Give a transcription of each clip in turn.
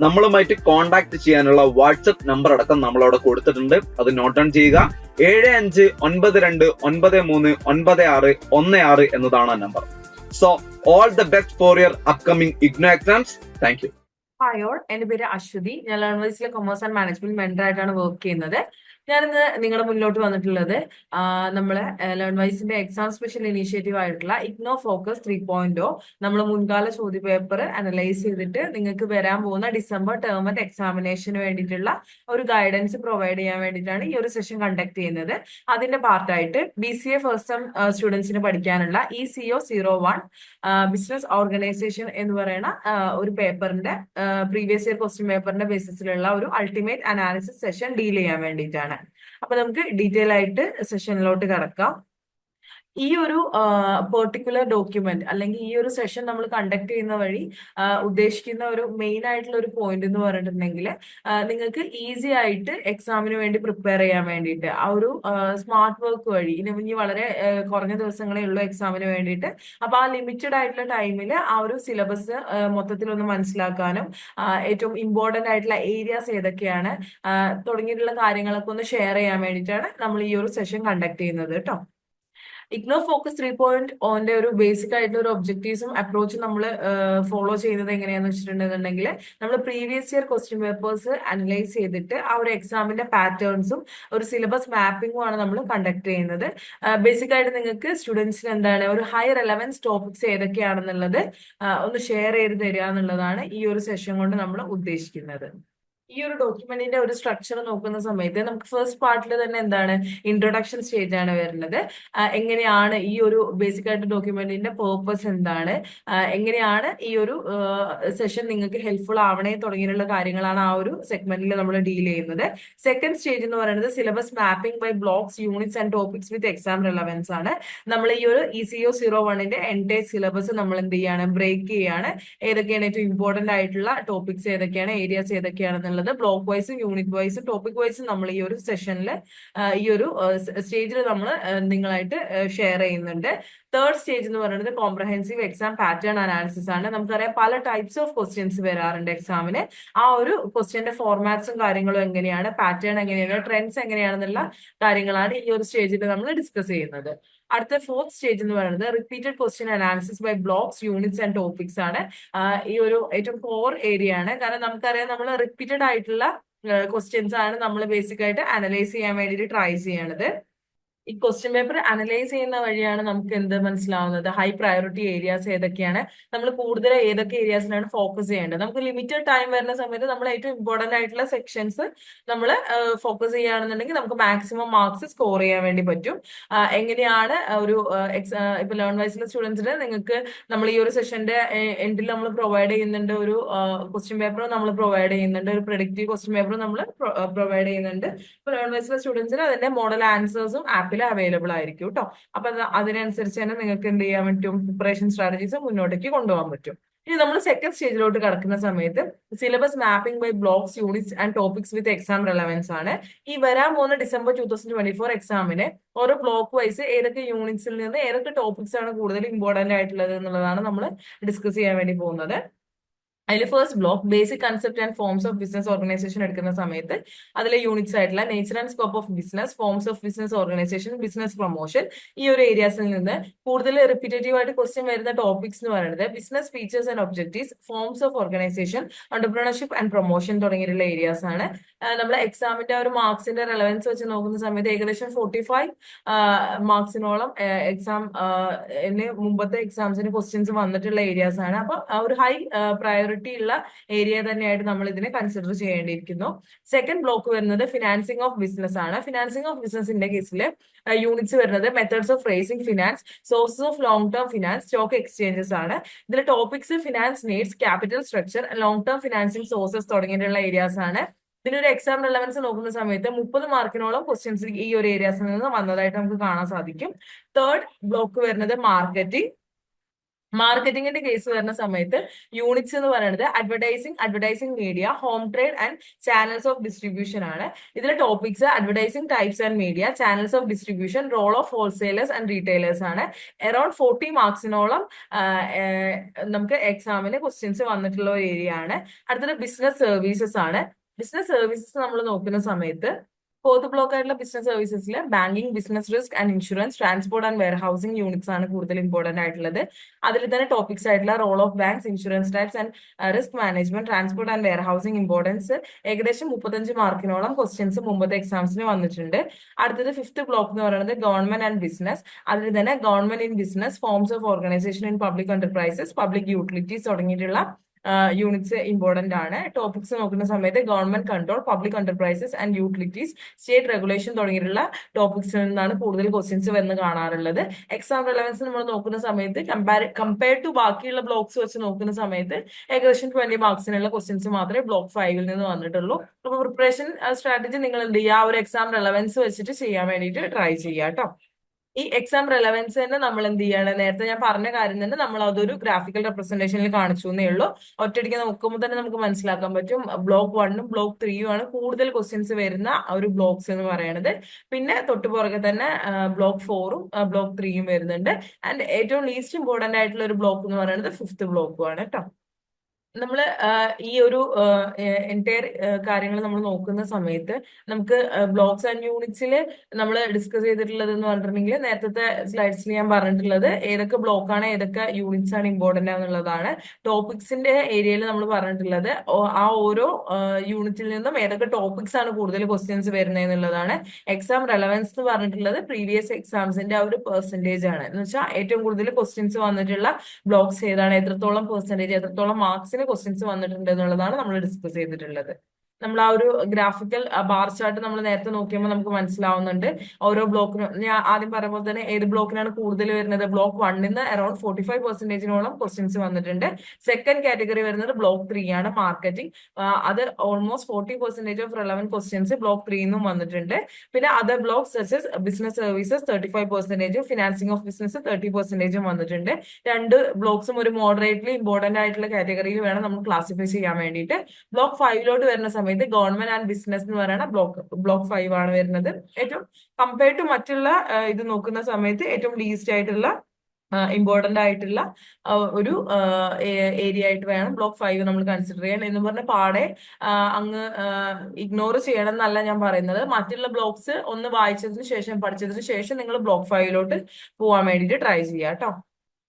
നമ്മളുമായിട്ട് കോൺടാക്ട് ചെയ്യാനുള്ള WhatsApp number അടക്കം നമ്മൾ അവിടെ കൊടുത്തിട്ടുണ്ട്. അത് നോട്ട് ഡൗൺ ചെയ്യുക. ഏഴ് അഞ്ച് ഒൻപത് രണ്ട് ഒൻപത് മൂന്ന് ഒൻപത് ആറ് ഒന്ന് ആറ് എന്നതാണ് ആ number so all the best for your upcoming IGNOU exams thank you hi all എന്റെ പേര് അശ്വതി. ഞാൻ ലേൺവൈസിലെ കൊമേഴ്സ് ആൻഡ് മാനേജ്മെന്റ് മെന്റർ ആയിട്ടാണ് വർക്ക് ചെയ്യുന്നത്. ഞാനിന്ന് നിങ്ങളുടെ മുന്നോട്ട് വന്നിട്ടുള്ളത് നമ്മളെ ലേൺ വൈസിന്റെ എക്സാം സ്പെഷ്യൽ ഇനീഷ്യേറ്റീവ് ആയിട്ടുള്ള ഇഗ്നോ ഫോക്കസ് ത്രീ പോയിന്റ് നമ്മൾ മുൻകാല ചോദ്യ പേപ്പർ അനലൈസ് ചെയ്തിട്ട് നിങ്ങൾക്ക് വരാൻ പോകുന്ന ഡിസംബർ ടേം ആൻഡ് എക്സാമിനേഷന് വേണ്ടിയിട്ടുള്ള ഒരു ഗൈഡൻസ് പ്രൊവൈഡ് ചെയ്യാൻ വേണ്ടിയിട്ടാണ് ഈ ഒരു സെഷൻ കണ്ടക്ട് ചെയ്യുന്നത്. അതിന്റെ പാർട്ടായിട്ട് B C A first sem സ്റ്റുഡൻസിന് പഠിക്കാനുള്ള E C O zero one business organisation എന്ന് പറയുന്ന ഒരു പേപ്പറിന്റെ പ്രീവിയസ് ഇയർ ക്വസ്റ്റ്യൻ പേപ്പറിന്റെ ബേസിസിലുള്ള ഒരു അൾട്ടിമേറ്റ് അനാലിസിസ് സെഷൻ ഡീൽ ചെയ്യാൻ വേണ്ടിയിട്ടാണ്. അപ്പൊ നമുക്ക് ഡീറ്റെയിൽ ആയിട്ട് സെഷനിലോട്ട് കടക്കാം. ഈ ഒരു പെർട്ടിക്കുലർ ഡോക്യുമെന്റ് അല്ലെങ്കിൽ ഈ ഒരു സെഷൻ നമ്മൾ കണ്ടക്ട് ചെയ്യുന്ന വഴി ഉദ്ദേശിക്കുന്ന ഒരു മെയിൻ ആയിട്ടുള്ള ഒരു പോയിന്റ് എന്ന് പറഞ്ഞിട്ടുണ്ടെങ്കിൽ നിങ്ങൾക്ക് ഈസി ആയിട്ട് എക്സാമിന് വേണ്ടി പ്രിപ്പയർ ചെയ്യാൻ വേണ്ടിയിട്ട് ആ ഒരു സ്മാർട്ട് വർക്ക് വഴി ഇനി ഇനി വളരെ കുറഞ്ഞ ദിവസങ്ങളേ ഉള്ളൂ എക്സാമിന് വേണ്ടിയിട്ട് അപ്പൊ ആ ലിമിറ്റഡ് ആയിട്ടുള്ള ടൈമിൽ ആ ഒരു സിലബസ് മൊത്തത്തിൽ ഒന്ന് മനസ്സിലാക്കാനും ഏറ്റവും ഇമ്പോർട്ടന്റ് ആയിട്ടുള്ള ഏരിയാസ് ഏതൊക്കെയാണ് തുടങ്ങിയിട്ടുള്ള കാര്യങ്ങളൊക്കെ ഒന്ന് ഷെയർ ചെയ്യാൻ വേണ്ടിയിട്ടാണ് നമ്മൾ ഈ ഒരു സെഷൻ കണ്ടക്ട് ചെയ്യുന്നത് കേട്ടോ. ഇഗ്നോ ഫോക്കസ് ത്രീ പോയിന്റ് ഓന്റെ ഒരു ബേസിക് ആയിട്ടുള്ള ഒരു ഒബ്ജക്റ്റീവ്സും അപ്രോച്ചും നമ്മൾ ഫോളോ ചെയ്യുന്നത് എങ്ങനെയാന്ന് വെച്ചിട്ടുണ്ടെന്നുണ്ടെങ്കിൽ നമ്മൾ previous year question papers analyse ചെയ്തിട്ട് ആ ഒരു എക്സാമിന്റെ പാറ്റേൺസും ഒരു സിലബസ് മാപ്പിംഗും ആണ് നമ്മൾ കണ്ടക്ട് ചെയ്യുന്നത്. ബേസിക് ആയിട്ട് നിങ്ങൾക്ക് സ്റ്റുഡൻസിന് എന്താണ് ഒരു ഹൈ റെലവൻസ് ടോപ്പിക്സ് ഏതൊക്കെയാണെന്നുള്ളത് ഒന്ന് ഷെയർ ചെയ്ത് തരിക എന്നുള്ളതാണ് ഈ ഒരു സെഷൻ കൊണ്ട് നമ്മൾ ഉദ്ദേശിക്കുന്നത്. ഈ ഒരു ഡോക്യുമെന്റിന്റെ ഒരു സ്ട്രക്ചർ നോക്കുന്ന സമയത്ത് നമുക്ക് ഫസ്റ്റ് പാർട്ടിൽ തന്നെ എന്താണ് ഇൻട്രൊഡക്ഷൻ സ്റ്റേജ് ആണ് വരുന്നത്. എങ്ങനെയാണ് ഈ ഒരു ബേസിക് ആയിട്ട് ഡോക്യുമെന്റിന്റെ പേർപ്പസ് എന്താണ്? എങ്ങനെയാണ് ഈ ഒരു സെഷൻ നിങ്ങൾക്ക് ഹെൽപ്ഫുൾ ആവണേ തുടങ്ങിയിട്ടുള്ള കാര്യങ്ങളാണ് ആ ഒരു സെഗ്മെന്റിൽ നമ്മൾ ഡീൽ ചെയ്യുന്നത്. സെക്കൻഡ് സ്റ്റേജ് എന്ന് പറയുന്നത് syllabus mapping by blocks units and topics with exam relevance ആണ്. നമ്മൾ ഈ ഒരു ഇ സി ഒ സീറോ വണ്ണിന്റെ എന്റേ സിലബസ് നമ്മൾ എന്ത് ചെയ്യാണ്? ബ്രേക്ക് ചെയ്യാണ്. ഏതൊക്കെയാണ് ഏറ്റവും ഇമ്പോർട്ടന്റ് ആയിട്ടുള്ള ടോപ്പിക്സ് ഏതൊക്കെയാണ്? ഏരിയാസ് ഏതൊക്കെയാണെന്നുള്ളത് ബ്ലോക്ക് വൈസും യൂണിറ്റ് വൈസും ടോപ്പിക് വൈസും നമ്മൾ ഈ ഒരു സെഷനിൽ ഈ ഒരു സ്റ്റേജിൽ നമ്മൾ നിങ്ങളായിട്ട് ഷെയർ ചെയ്യുന്നുണ്ട്. തേർഡ് സ്റ്റേജ് എന്ന് പറയുന്നത് കോംപ്രഹെൻസീവ് എക്സാം പാറ്റേൺ അനാലിസിസ് ആണ്. നമുക്കറിയാം പല ടൈപ്സ് ഓഫ് ക്വസ്റ്റ്യൻസ് വരാറുണ്ട് എക്സാമിന് ആ ഒരു ക്വസ്റ്റ്യന്റെ ഫോർമാറ്റ്സും കാര്യങ്ങളും എങ്ങനെയാണ് പാറ്റേൺ എങ്ങനെയാണ് ട്രെൻഡ്സ് എങ്ങനെയാണെന്നുള്ള കാര്യങ്ങളാണ് ഈ ഒരു സ്റ്റേജിൽ നമ്മൾ ഡിസ്കസ് ചെയ്യുന്നത്. അടുത്ത ഫോർത്ത് സ്റ്റേജ് എന്ന് പറയുന്നത് repeated question analysis by blocks units and topics ആണ്. ഈ ഒരു ഏറ്റവും കോർ ഏരിയ ആണ്. കാരണം നമുക്കറിയാം നമ്മൾ റിപ്പീറ്റഡ് ആയിട്ടുള്ള ക്വസ്റ്റ്യൻസ് ആണ് നമ്മൾ ബേസിക് ആയിട്ട് അനലൈസ് ചെയ്യാൻ വേണ്ടിയിട്ട് ട്രൈ ചെയ്യണത്. ഈ ക്വസ്റ്റ്യൻ പേപ്പർ അനലൈസ് ചെയ്യുന്ന വഴിയാണ് നമുക്ക് എന്ത് മനസ്സിലാവുന്നത്? ഹൈ പ്രയോറിറ്റി ഏരിയാസ് ഏതൊക്കെയാണ്? നമ്മൾ കൂടുതൽ ഏതൊക്കെ ഏരിയാസിലാണ് ഫോക്കസ് ചെയ്യേണ്ടത്? നമുക്ക് ലിമിറ്റഡ് ടൈം വരുന്ന സമയത്ത് നമ്മൾ ഏറ്റവും ഇമ്പോർട്ടന്റ് ആയിട്ടുള്ള സെക്ഷൻസ് നമ്മൾ ഫോക്കസ് ചെയ്യുകയാണെന്നുണ്ടെങ്കിൽ നമുക്ക് മാക്സിമം മാർക്സ് സ്കോർ ചെയ്യാൻ വേണ്ടി പറ്റും. എങ്ങനെയാണ് ഒരു ഇപ്പൊ ലേൺ വൈസിലെ സ്റ്റുഡൻസിന് നിങ്ങൾക്ക് നമ്മൾ ഈ ഒരു സെഷന്റെ എൻഡിൽ നമ്മൾ പ്രൊവൈഡ് ചെയ്യുന്നുണ്ട് ഒരു ക്വസ്റ്റ്യൻ പേപ്പറും നമ്മൾ പ്രൊവൈഡ് ചെയ്യുന്നുണ്ട്. ഒരു പ്രൊഡിക്റ്റീവ് ക്വസ്റ്റ്യൻ പേപ്പറും നമ്മൾ പ്രൊവൈഡ് ചെയ്യുന്നുണ്ട്. ഇപ്പൊ ലേൺ വൈസിലെ സ്റ്റുഡൻസിന് അതിന്റെ മോഡൽ ആൻസേഴ്സും ആപ്പിൽ അവൈലബിൾ ആയിരിക്കും കേട്ടോ അപ്പൊ അത് അതിനനുസരിച്ച് തന്നെ നിങ്ങൾക്ക് എന്ത് ചെയ്യാൻ പറ്റും? പ്രിപ്പറേഷൻ സ്ട്രാറ്റജീസ് മുന്നോട്ടേക്ക് കൊണ്ടുപോകാൻ പറ്റും. ഇനി നമ്മൾ സെക്കൻഡ് സ്റ്റേജിലോട്ട് കടക്കുന്ന സമയത്ത് syllabus mapping by blocks units and topics with exam relevance ആണ്. ഈ വരാൻ പോകുന്ന December two thousand twenty four എക്സാമിന് ഓരോ ബ്ലോക്ക് വൈസ് ഏതൊക്കെ യൂണിറ്റ്സിൽ നിന്ന് ഏതൊക്കെ ടോപ്പിക്സ് ആണ് കൂടുതൽ ഇമ്പോർട്ടന്റ് ആയിട്ടുള്ളത് എന്നുള്ളതാണ് നമ്മൾ ഡിസ്കസ് ചെയ്യാൻ വേണ്ടി പോകുന്നത്. അതിൽ first block basic concept and forms of business organisation എടുക്കുന്ന സമയത്ത് അതിലെ യൂണിറ്റ്സ് ആയിട്ടുള്ള nature and scope of business forms of business organisation business promotion ഈ ഒരു ഏരിയാസിൽ നിന്ന് കൂടുതൽ റിപ്പീറ്റേറ്റീവ് ആയിട്ട് ക്വസ്റ്റ്യൻ വരുന്ന ടോപ്പിക്സ് എന്ന് പറയുന്നത് business features and objectives forms of organisation entrepreneurship and promotion തുടങ്ങിയിട്ടുള്ള ഏരിയാസ് ആണ്. നമ്മൾ എക്സാമിന്റെ ഒരു മാർക്സിന്റെ റെലവൻസ് വെച്ച് നോക്കുന്ന സമയത്ത് ഏകദേശം ഫോർട്ടി ഫൈവ് മാർക്സിനോളം എക്സാം മുമ്പത്തെ എക്സാംസിന് ക്വസ്റ്റ്യൻസ് വന്നിട്ടുള്ള ഏരിയാസ് ആണ്. അപ്പൊ ഒരു ഹൈ പ്രയോറിറ്റി ഉള്ള ഏരിയ തന്നെയായിട്ട് നമ്മൾ ഇതിനെ കൺസിഡർ ചെയ്യേണ്ടിയിരിക്കുന്നു. സെക്കൻഡ് ബ്ലോക്ക് വരുന്നത് ഫിനാൻസിങ് ഓഫ് ബിസിനസ് ആണ്. ഫിനാൻസിങ് ഓഫ് ബിസിനസിന്റെ കേസിൽ യൂണിറ്റ്സ് വരുന്നത് methods of raising finance sources of long term finance stock exchanges ആണ്. ഇതിൽ topics finance needs capital structure long term financing sources തുടങ്ങിയിട്ടുള്ള ഏരിയാസ് ആണ്. ഇതിനൊരു എക്സാം റിലവൻസ് നോക്കുന്ന സമയത്ത് മുപ്പത് മാർക്കിനോളം ക്വസ്റ്റ്യൻസ് ഈ ഒരു ഏരിയാസിൽ നിന്ന് വന്നതായിട്ട് നമുക്ക് കാണാൻ സാധിക്കും. തേർഡ് ബ്ലോക്ക് വരുന്നത് മാർക്കറ്റിംഗ് മാർക്കറ്റിംഗിന്റെ കേസ് വരുന്ന സമയത്ത് യൂണിറ്റ്സ് എന്ന് പറയുന്നത് advertising advertising media home trade and channels of distribution ആണ്. ഇതിലെ topics advertising types and media channels of distribution role of wholesalers and retailers ആണ്. അറൌണ്ട് ഫോർട്ടി മാർക്സിനോളം നമുക്ക് എക്സാമിന് ക്വസ്റ്റ്യൻസ് വന്നിട്ടുള്ള ഒരു ഏരിയ ആണ്. അടുത്തത് ബിസിനസ് സർവീസസ് ആണ്. ബിസിനസ് സർവീസസ് നമ്മൾ നോക്കുന്ന സമയത്ത് ഫോർത്ത് ബ്ലോക്ക് ആയിട്ടുള്ള business സർവീസസിൽ banking business risk and insurance transport and warehousing units ആണ് കൂടുതൽ ഇമ്പോർട്ടന്റ് ആയിട്ടുള്ളത്. അതിൽ തന്നെ ടോപ്പിക്സ് ആയിട്ടുള്ള role of banks insurance types and risk management transport and warehousing importance ഏകദേശം മുപ്പത്തഞ്ച് മാർക്കിനോളം ക്വസ്റ്റ്യൻസ് മുമ്പത്തെ എക്സാംസിന് വന്നിട്ടുണ്ട്. അടുത്തത് ഫിഫ്ത്ത് ബ്ലോക്ക് എന്ന് പറയുന്നത് ഗവൺമെന്റ് ആൻഡ് ബിസിനസ് അതിൽ തന്നെ government in business forms of organisation in public enterprises public utilities തുടങ്ങിയിട്ടുള്ള യൂണിറ്റ്സ് ഇമ്പോർട്ടന്റ് ആണ്. ടോപ്പിക്സ് നോക്കുന്ന സമയത്ത് government control public enterprises and utilities state regulation തുടങ്ങിയിട്ടുള്ള ടോപ്പിക്സിൽ നിന്നാണ് കൂടുതൽ ക്വസ്റ്റ്യൻസ് വന്ന് കാണാറുള്ളത്. എക്സാം റിലവൻസ് നമ്മൾ നോക്കുന്ന സമയത്ത് കമ്പയർ ടു ബാക്കിയുള്ള ബ്ലോക്സ് വെച്ച് നോക്കുന്ന സമയത്ത് ഏകദേശം ട്വന്റി മാർക്സിനുള്ള ക്വസ്റ്റ്യൻസ് മാത്രമേ ബ്ലോക്ക് ഫൈവിൽ നിന്ന് വന്നിട്ടുള്ളൂ. അപ്പൊ പ്രിപ്പറേഷൻ സ്ട്രാറ്റജി നിങ്ങൾ എന്ത് ചെയ്യുക? ആ ഒരു എക്സാം റിലവൻസ് വെച്ചിട്ട് ചെയ്യാൻ വേണ്ടിയിട്ട് ട്രൈ ചെയ്യുക കേട്ടോ ഈ എക്സാം റെലവൻസ് തന്നെ നമ്മൾ എന്ത് ചെയ്യാണ് നേരത്തെ ഞാൻ പറഞ്ഞ കാര്യം തന്നെ നമ്മൾ അതൊരു ഗ്രാഫിക്കൽ റെപ്രസെന്റേഷനിൽ കാണിച്ചു എന്നേ ഉള്ളൂ ഒറ്റയടിക്ക് നോക്കുമ്പോൾ തന്നെ നമുക്ക് മനസ്സിലാക്കാൻ പറ്റും. ബ്ലോക്ക് വണ്ണും ബ്ലോക്ക് ത്രീയും ആണ് കൂടുതൽ ക്വസ്റ്റ്യൻസ് വരുന്ന ഒരു ബ്ലോക്സ് എന്ന് പറയുന്നത് പിന്നെ തൊട്ടു പുറകെ തന്നെ ബ്ലോക്ക് ഫോറും ബ്ലോക്ക് ത്രീയും വരുന്നുണ്ട്. ആൻഡ് ഏറ്റവും ലീസ്റ്റ് ഇമ്പോർട്ടന്റ് ആയിട്ടുള്ള ഒരു ബ്ലോക്ക് എന്ന് പറയുന്നത് ഫിഫ്ത്ത് ബ്ലോക്കും ആണ് കേട്ടോ നമ്മൾ ഈ ഒരു എന്റയർ കാര്യങ്ങൾ നമ്മൾ നോക്കുന്ന സമയത്ത് നമുക്ക് ബ്ലോക്സ് ആൻഡ് യൂണിറ്റ്സിൽ നമ്മൾ ഡിസ്കസ് ചെയ്തിട്ടുള്ളത് എന്ന് പറഞ്ഞിട്ടുണ്ടെങ്കിൽ നേരത്തെ സ്ലൈഡ്സിൽ ഞാൻ പറഞ്ഞിട്ടുള്ളത് ഏതൊക്കെ ബ്ലോക്കാണ് ഏതൊക്കെ യൂണിറ്റ്സ് ആണ് ഇമ്പോർട്ടന്റ് എന്നുള്ളതാണ് ടോപ്പിക്സിന്റെ ഏരിയയിൽ നമ്മൾ പറഞ്ഞിട്ടുള്ളത് ആ ഓരോ യൂണിറ്റിൽ നിന്നും ഏതൊക്കെ ടോപ്പിക്സ് ആണ് കൂടുതൽ ക്വസ്റ്റ്യൻസ് വരുന്നത് എന്നുള്ളതാണ്. എക്സാം റെലവൻസ് എന്ന് പറഞ്ഞിട്ടുള്ളത് പ്രീവിയസ് എക്സാംസിന്റെ ആ ഒരു പെർസെന്റേജ് ആണ്. എന്ന് വെച്ചാൽ ഏറ്റവും കൂടുതൽ ക്വസ്റ്റ്യൻസ് വന്നിട്ടുള്ള ബ്ലോക്സ് ഏതാണ് എത്രത്തോളം പെർസെന്റേജ് എത്രത്തോളം മാർക്സിന് ക്വസ്റ്റ്യൻസ് വന്നിട്ടുണ്ട് എന്നുള്ളതാണ് നമ്മൾ ഡിസ്കസ് ചെയ്തിട്ടുള്ളത്. നമ്മൾ ആ ഒരു ഗ്രാഫിക്കൽ ബാർ ചാർട്ട് നമ്മൾ നേരത്തെ നോക്കിയപ്പോൾ നമുക്ക് മനസ്സിലാവുന്നുണ്ട്. ഓരോ ബ്ലോക്കിനും ഞാൻ ആദ്യം പറഞ്ഞ പോലെ തന്നെ ഏത് ബ്ലോക്കിനാണ് കൂടുതൽ വരുന്നത്? ബ്ലോക്ക് വണ്ണിൽ നിന്ന് അറൌണ്ട് ഫോർട്ടി ഫൈവ് പെർസെന്റേജിനോളം ക്വസ്റ്റ്യൻസ് വന്നിട്ടുണ്ട്. സെക്കൻഡ് കാറ്റഗറി വരുന്നത് ബ്ലോക്ക് ത്രീ ആണ് മാർക്കറ്റിംഗ് അത് almost forty percentage of relevant questions block three നിന്നും വന്നിട്ടുണ്ട്. പിന്നെ other block such as business services thirty five പെർസെന്റേജും financing of business thirty പെർസെന്റേജും വന്നിട്ടുണ്ട്. രണ്ട് ബ്ലോക്സും ഒരു മോഡറേറ്റ്ലി ഇമ്പോർട്ടന്റ് ആയിട്ടുള്ള കാറ്റഗറിയിൽ വേണം നമ്മൾ ക്ലാസിഫൈ ചെയ്യാൻ വേണ്ടിയിട്ട്. ബ്ലോക്ക് ഫൈവിലോട്ട് വരുന്ന ഗവൺമെന്റ് ആൻഡ് ബിസിനസ് എന്ന് പറയുന്ന ബ്ലോക്ക് ബ്ലോക്ക് ഫൈവ് ആണ് വരുന്നത്. ഏറ്റവും കമ്പയർ ടു മറ്റുള്ള ഇത് നോക്കുന്ന സമയത്ത് ഏറ്റവും ലീസ്റ്റ് ആയിട്ടുള്ള ഇമ്പോർട്ടന്റ് ആയിട്ടുള്ള ഒരു ഏരിയ ആയിട്ട് വേണം ബ്ലോക്ക് ഫൈവ് നമ്മൾ കൺസിഡർ ചെയ്യാൻ എന്ന് പറഞ്ഞ പാടെ അങ്ങ് ഇഗ്നോർ ചെയ്യണം എന്നല്ല ഞാൻ പറയുന്നത്. മറ്റുള്ള ബ്ലോക്സ് ഒന്ന് വായിച്ചതിന് ശേഷം പഠിച്ചതിന് ശേഷം നിങ്ങൾ ബ്ലോക്ക് ഫൈവിലോട്ട് പോകാൻ വേണ്ടിയിട്ട് ട്രൈ ചെയ്യാം കേട്ടോ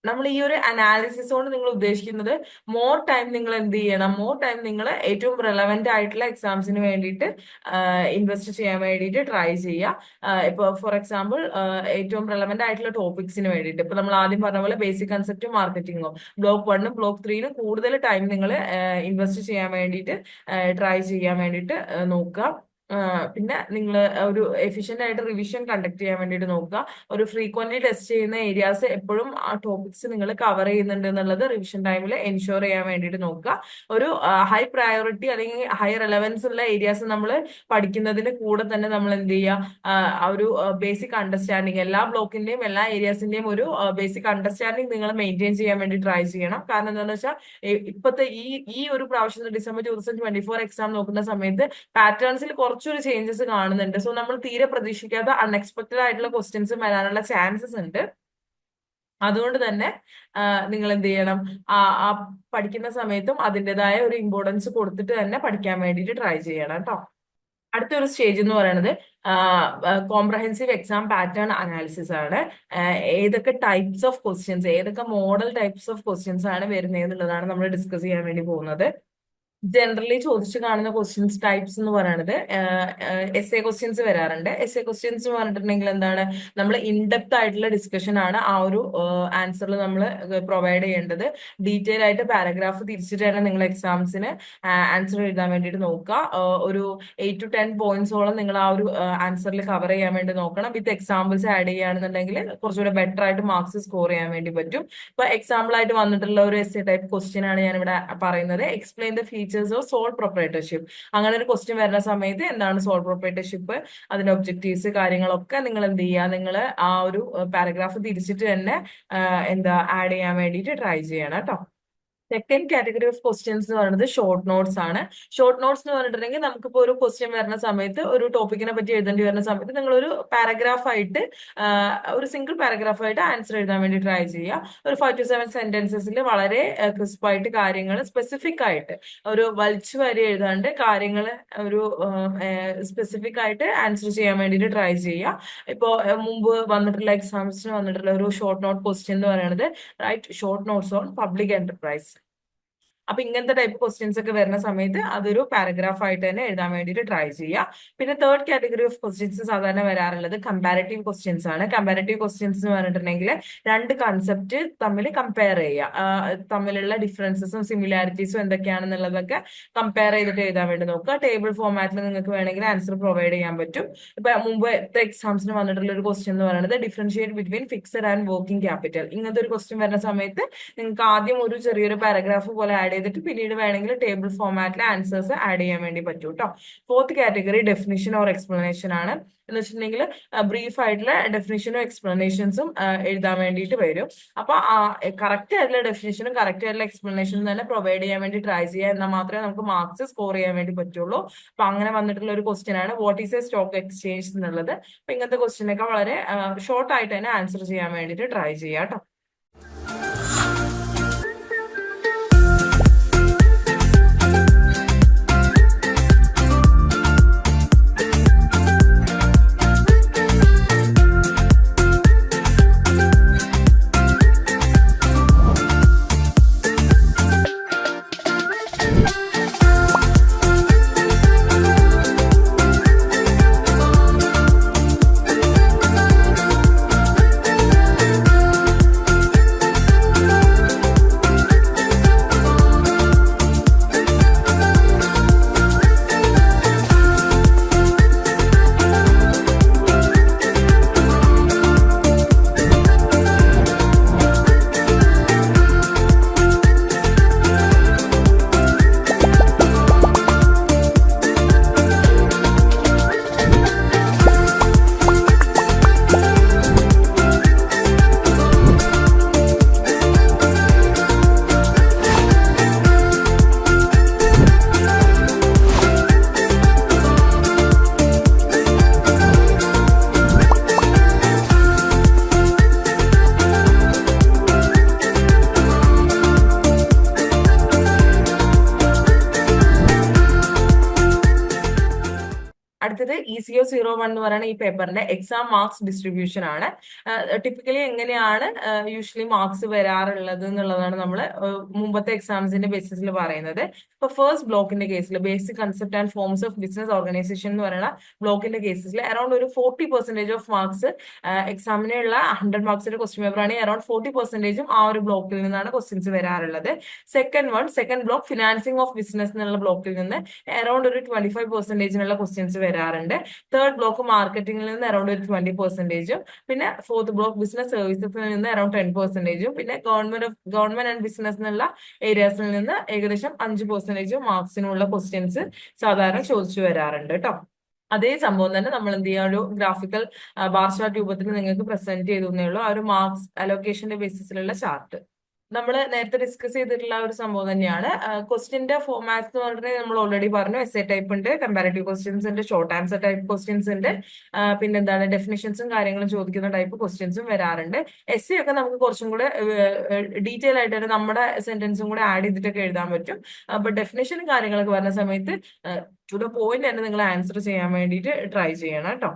നമ്മൾ ഈ ഒരു അനാലിസിസ് കൊണ്ട് നിങ്ങൾ ഉദ്ദേശിക്കുന്നത് മോർ ടൈം നിങ്ങൾ എന്ത് ചെയ്യണം? മോർ ടൈം നിങ്ങൾ ഏറ്റവും റെലവെന്റ് ആയിട്ടുള്ള എക്സാംസിന് വേണ്ടിയിട്ട് ഇൻവെസ്റ്റ് ചെയ്യാൻ വേണ്ടിയിട്ട് ട്രൈ ചെയ്യുക. ഇപ്പോൾ ഫോർ എക്സാമ്പിൾ ഏറ്റവും റെലവെന്റ് ആയിട്ടുള്ള ടോപ്പിക്സിന് വേണ്ടിയിട്ട്. ഇപ്പൊ നമ്മൾ ആദ്യം പറഞ്ഞ പോലെ ബേസിക് കൺസെപ്റ്റും മാർക്കറ്റിംഗും ബ്ലോക്ക് വണ്ണും ബ്ലോക്ക് ത്രീനും കൂടുതൽ ടൈം നിങ്ങൾ ഇൻവെസ്റ്റ് ചെയ്യാൻ വേണ്ടിയിട്ട് ട്രൈ ചെയ്യാൻ വേണ്ടിയിട്ട് നോക്കുക. പിന്നെ നിങ്ങൾ ഒരു എഫിഷ്യന്റ് ആയിട്ട് റിവിഷൻ കണ്ടക്ട് ചെയ്യാൻ വേണ്ടിയിട്ട് നോക്കുക. ഒരു ഫ്രീക്വന്റ് ടെസ്റ്റ് ചെയ്യുന്ന ഏരിയാസ് എപ്പോഴും ആ ടോപ്പിക്സ് നിങ്ങൾ കവർ ചെയ്യുന്നുണ്ട് എന്നുള്ളത് റിവിഷൻ ടൈമിൽ എൻഷുർ ചെയ്യാൻ വേണ്ടിയിട്ട് നോക്കുക. ഒരു ഹൈ പ്രയോറിറ്റി അല്ലെങ്കിൽ ഹൈ റെലവൻസ് ഉള്ള ഏരിയാസ് നമ്മൾ പഠിക്കുന്നതിന് കൂടെ തന്നെ നമ്മൾ എന്ത് ചെയ്യുക? ആ ഒരു ബേസിക് അണ്ടർസ്റ്റാൻഡിങ് എല്ലാ ബ്ലോക്കിന്റെയും എല്ലാ ഏരിയാസിന്റെയും ഒരു ബേസിക് അണ്ടർസ്റ്റാൻഡിങ് നിങ്ങൾ മെയിന്റെയിൻ ചെയ്യാൻ വേണ്ടി ട്രൈ ചെയ്യണം. കാരണം എന്താണെന്ന് വെച്ചാൽ ഇപ്പോഴത്തെ ഈ ഈ ഒരു പ്രാവശ്യം December two thousand twenty four exam നോക്കുന്ന സമയത്ത് പാറ്റേൺസിൽ കുറച്ചൊരു ചേഞ്ചസ് കാണുന്നുണ്ട്. സോ നമ്മൾ തീരെ പ്രതീക്ഷിക്കാത്ത അൺഎക്സ്പെക്ടഡ് ആയിട്ടുള്ള ക്വസ്റ്റ്യൻസ് വരാനുള്ള ചാൻസസ് ഉണ്ട്. അതുകൊണ്ട് തന്നെ നിങ്ങൾ എന്ത് ചെയ്യണം? ആ പഠിക്കുന്ന സമയത്തും അതിന്റെതായ ഒരു ഇമ്പോർട്ടൻസ് കൊടുത്തിട്ട് തന്നെ പഠിക്കാൻ വേണ്ടിയിട്ട് ട്രൈ ചെയ്യണം കേട്ടോ അടുത്തൊരു സ്റ്റേജ് എന്ന് പറയുന്നത് കോംപ്രഹെൻസീവ് എക്സാം പാറ്റേൺ അനാലിസിസ് ആണ്. ഏതൊക്കെ ടൈപ്സ് ഓഫ് ക്വസ്റ്റ്യൻസ് ഏതൊക്കെ മോഡൽ ടൈപ്സ് ഓഫ് ക്വസ്റ്റ്യൻസ് ആണ് വരുന്നത് എന്നുള്ളതാണ് നമ്മൾ ഡിസ്കസ് ചെയ്യാൻ വേണ്ടി പോകുന്നത്. ജനറലി ചോദിച്ചു കാണുന്ന ക്വസ്റ്റ്യൻസ് ടൈപ്സ് എന്ന് പറയുന്നത് എസ് എ ക്വസ്റ്റ്യൻസ് വരാറുണ്ട്. എസ് എ ക്വസ്റ്റ്യൻസ് എന്ന് പറഞ്ഞിട്ടുണ്ടെങ്കിൽ എന്താണ്? നമ്മൾ ഇൻഡെപ്ത് ആയിട്ടുള്ള ഡിസ്കഷൻ ആണ് ആ ഒരു ആൻസറിൽ നമ്മൾ പ്രൊവൈഡ് ചെയ്യേണ്ടത്. ഡീറ്റെയിൽ ആയിട്ട് പാരഗ്രാഫ് തിരിച്ചിട്ടാണ് നിങ്ങൾ എക്സാംസിന് ആൻസർ എഴുതാൻ വേണ്ടിയിട്ട് നോക്കുക. ഒരു എയ്റ്റ് ടു ടെൻ പോയിന്റ്സോളം നിങ്ങൾ ആ ഒരു ആൻസറിൽ കവർ ചെയ്യാൻ വേണ്ടി നോക്കണം. വിത്ത് എക്സാമ്പിൾസ് ആഡ് ചെയ്യുകയാണെന്നുണ്ടെങ്കിൽ കുറച്ചുകൂടെ ബെറ്റർ ആയിട്ട് മാർക്സ് സ്കോർ ചെയ്യാൻ വേണ്ടി പറ്റും. ഇപ്പൊ എക്സാമ്പിൾ ആയിട്ട് വന്നിട്ടുള്ള ഒരു എസ് എ ടൈപ്പ് ക്വസ്റ്റ്യൻ ആണ് ഞാൻ ഇവിടെ പറയുന്നത് explain the features of sole proprietorship അങ്ങനെ ഒരു ക്വസ്റ്റ്യൻ വരുന്ന സമയത്ത് എന്താണ് സോൾ പ്രൊപ്പറേറ്റർഷിപ്പ് അതിന്റെ ഒബ്ജക്റ്റീവ്സ് കാര്യങ്ങളൊക്കെ നിങ്ങൾ എന്ത് ചെയ്യുക? നിങ്ങൾ ആ ഒരു പാരഗ്രാഫ് തിരിച്ചിട്ട് തന്നെ എന്താ ആഡ് ചെയ്യാൻ വേണ്ടിയിട്ട് ട്രൈ ചെയ്യണം കേട്ടോ. സെക്കൻഡ് കാറ്റഗറി ഓഫ് ക്വസ്റ്റ്യൻസ് എന്ന് പറയുന്നത് ഷോർട്ട് നോട്ട്സ് ആണ്. ഷോർട്ട് നോട്ട്സ് എന്ന് പറഞ്ഞിട്ടുണ്ടെങ്കിൽ നമുക്കിപ്പോൾ ഒരു ക്വസ്റ്റ്യൻ വരുന്ന സമയത്ത് ഒരു ടോപ്പിക്കിനെ പറ്റി എഴുതേണ്ടി വരുന്ന സമയത്ത് നിങ്ങൾ ഒരു പാരഗ്രാഫായിട്ട് ഒരു സിംഗിൾ പാരഗ്രാഫായിട്ട് ആൻസർ എഴുതാൻ വേണ്ടി ട്രൈ ചെയ്യുക. ഒരു ഫൈവ് ടു സെവൻ സെന്റൻസസിൽ വളരെ ക്രിസ്പായിട്ട് കാര്യങ്ങൾ സ്പെസിഫിക് ആയിട്ട് ഒരു വലിച്ചു വരി എഴുതാണ്ട് കാര്യങ്ങൾ ഒരു സ്പെസിഫിക് ആയിട്ട് ആൻസർ ചെയ്യാൻ വേണ്ടിയിട്ട് ട്രൈ ചെയ്യുക. ഇപ്പോൾ മുമ്പ് വന്നിട്ടുള്ള എക്സാംസിന് വന്നിട്ടുള്ള ഒരു ഷോർട്ട് നോട്ട് ക്വസ്റ്റ്യൻ എന്ന് പറയുന്നത് write short notes on public enterprise അപ്പൊ ഇങ്ങനത്തെ ടൈപ്പ് ക്വസ്റ്റ്യൻസ് ഒക്കെ വരുന്ന സമയത്ത് അതൊരു പാരഗ്രാഫ് ആയിട്ട് തന്നെ എഴുതാൻ വേണ്ടിയിട്ട് ട്രൈ ചെയ്യുക. പിന്നെ തേർഡ് കാറ്റഗറി ഓഫ് ക്വസ്റ്റ്യൻസ് സാധാരണ വരാറുള്ളത് കമ്പാരറ്റീവ് ക്വസ്റ്റ്യൻസ് ആണ്. കമ്പാരറ്റീവ് ക്വസ്റ്റ്യൻസ് എന്ന് പറഞ്ഞിട്ടുണ്ടെങ്കിൽ രണ്ട് കൺസെപ്റ്റ് തമ്മിൽ കമ്പയർ ചെയ്യുക. തമ്മിലുള്ള ഡിഫറൻസസും സിമിലാരിറ്റീസും എന്തൊക്കെയാണെന്നുള്ളതൊക്കെ കമ്പയർ ചെയ്തിട്ട് എഴുതാൻ വേണ്ടി നോക്കുക. ടേബിൾ ഫോർമാറ്റിൽ നിങ്ങൾക്ക് വേണമെങ്കിൽ ആൻസർ പ്രൊവൈഡ് ചെയ്യാൻ പറ്റും. ഇപ്പൊ മുമ്പത്തെ എക്സാംസിന് വന്നിട്ടുള്ള ഒരു ക്വസ്റ്റ്യൻ എന്ന് പറയുന്നത് differentiate between fixed and working capital ഇങ്ങനത്തെ ഒരു ക്വസ്റ്റ്യൻ വരുന്ന സമയത്ത് നിങ്ങൾക്ക് ആദ്യം ഒരു ചെറിയൊരു പാരഗ്രാഫ് പോലെ ആഡ് ചെയ്തിട്ട് പിന്നീട് വേണമെങ്കിൽ ടേബിൾ ഫോമാറ്റിൽ ആൻസേഴ്സ് ആഡ് ചെയ്യാൻ വേണ്ടി പറ്റും കേട്ടോ fourth category definition or explanation ആണ്. എന്ന് വെച്ചിട്ടുണ്ടെങ്കിൽ ബ്രീഫ് ആയിട്ടുള്ള ഡെഫിനിഷനും എക്സ്പ്ലനേഷൻസും എഴുതാൻ വേണ്ടിയിട്ട് വരും. അപ്പൊ കറക്റ്റ് ആയിട്ടുള്ള ഡെഫിനിഷനും കറക്റ്റ് ആയിട്ടുള്ള എക്സ്പ്ലനേഷനും തന്നെ പ്രൊവൈഡ് ചെയ്യാൻ വേണ്ടി ട്രൈ ചെയ്യുക എന്നാൽ മാത്രമേ നമുക്ക് മാർക്സ് സ്കോർ ചെയ്യാൻ വേണ്ടി പറ്റുള്ളൂ. അപ്പൊ അങ്ങനെ വന്നിട്ടുള്ള ഒരു ക്വസ്റ്റ്യൻ ആണ് what is a stock exchange എന്നുള്ളത്. അപ്പൊ ഇങ്ങനത്തെ ക്വസ്റ്റ്യനൊക്കെ വളരെ ഷോർട്ട് ആയിട്ട് തന്നെ ആൻസർ ചെയ്യാൻ വേണ്ടിയിട്ട് ട്രൈ ചെയ്യാം കേട്ടോ ഈ പേപ്പറിന്റെ എക്സാം മാർക്സ് ഡിസ്ട്രിബ്യൂഷൻ ആണ്. ടിപ്പിക്കലി എങ്ങനെയാണ് യൂഷ്വലി മാർക്സ് വരാറുള്ളത് എന്നുള്ളതാണ് നമ്മൾ മുമ്പത്തെ എക്സാംസിന്റെ ബേസിസിൽ പറയുന്നത്. ഇപ്പൊ ഫസ്റ്റ് ബ്ലോക്കിന്റെ കേസിൽ basic concept and forms of business organisation എന്ന് പറയുന്ന ബ്ലോക്കിന്റെ കേസിൽ അറൌണ്ട് ഒരു ഫോർട്ടി പെർസെന്റേജ് ഓഫ് മാർക്സ് എക്സാമിനുള്ള ഹൺഡ്രഡ് മാർക്സിന്റെ ക്വസ്റ്റ്യൻ പേപ്പർ ആണെങ്കിൽ അറൌണ്ട് ഫോർട്ടി പെർസെന്റേജും ആ ഒരു ബ്ലോക്കിൽ നിന്നാണ് ക്വസ്റ്റ്യൻസ് വരാറുള്ളത്. Second one second block financing of business എന്നുള്ള ബ്ലോക്കിൽ നിന്ന് അറൌണ്ട് ഒരു ട്വന്റി ഫൈവ് പെർസെന്റേജിനുള്ള ക്വസ്റ്റ്യൻസ് വരാറുണ്ട്. തേർഡ് ബ്ലോക്ക് മാർക്കറ്റിംഗിൽ നിന്ന് അറൌണ്ട് ഒരു ട്വന്റി പെർസെന്റേജും പിന്നെ ഫോർത്ത് ബ്ലോക്ക് ബിസിനസ് സർവീസസിൽ നിന്ന് അറൌണ്ട് ടെൻ പെർസെന്റേജും പിന്നെ government of government and business എന്നുള്ള ഏരിയാസിൽ നിന്ന് ഏകദേശം അഞ്ച് പെർസെന്റേജും മാർക്സിനുള്ള ക്വസ്റ്റ്യൻസ് സാധാരണ ചോദിച്ചു വരാറുണ്ട് കേട്ടോ അതേ സംഭവം തന്നെ നമ്മൾ എന്ത് ചെയ്യുക ഒരു ഗ്രാഫിക്കൽ ബാർ ചാർട്ട് രൂപത്തിൽ നിങ്ങൾക്ക് പ്രസന്റ് ചെയ്തേ ഉള്ളൂ. ആ ഒരു മാർക്സ് അലോക്കേഷന്റെ ബേസിസിലുള്ള ചാർട്ട് നമ്മൾ നേരത്തെ ഡിസ്കസ് ചെയ്തിട്ടുള്ള ഒരു സംഭവം തന്നെയാണ്. ക്വസ്റ്റ്യന്റെ ഫോമാറ്റ്സ് എന്ന് പറഞ്ഞിട്ട് നമ്മൾ ഓൾറെഡി പറഞ്ഞു എസ് എ ടൈപ്പ് ഉണ്ട് കമ്പാരറ്റീവ് ക്വസ്റ്റ്യൻസ് ഉണ്ട് ഷോർട്ട് ആൻസർ ടൈപ്പ് ക്വസ്റ്റ്യൻസ് ഉണ്ട്. പിന്നെ എന്താണ് ഡെഫിനിഷൻസും കാര്യങ്ങളും ചോദിക്കുന്ന ടൈപ്പ് ക്വസ്റ്റ്യൻസും വരാറുണ്ട്. എസ് സി ഒക്കെ നമുക്ക് കുറച്ചും കൂടെ ഡീറ്റെയിൽ ആയിട്ട് തന്നെ നമ്മുടെ സെന്റൻസും കൂടെ ആഡ് ചെയ്തിട്ടൊക്കെ എഴുതാൻ പറ്റും. അപ്പൊ ഡെഫിനേഷനും കാര്യങ്ങളൊക്കെ വരുന്ന സമയത്ത് ടു ദ പോയിന്റ് തന്നെ നിങ്ങൾ ആൻസർ ചെയ്യാൻ വേണ്ടിയിട്ട് ട്രൈ ചെയ്യണം കേട്ടോ.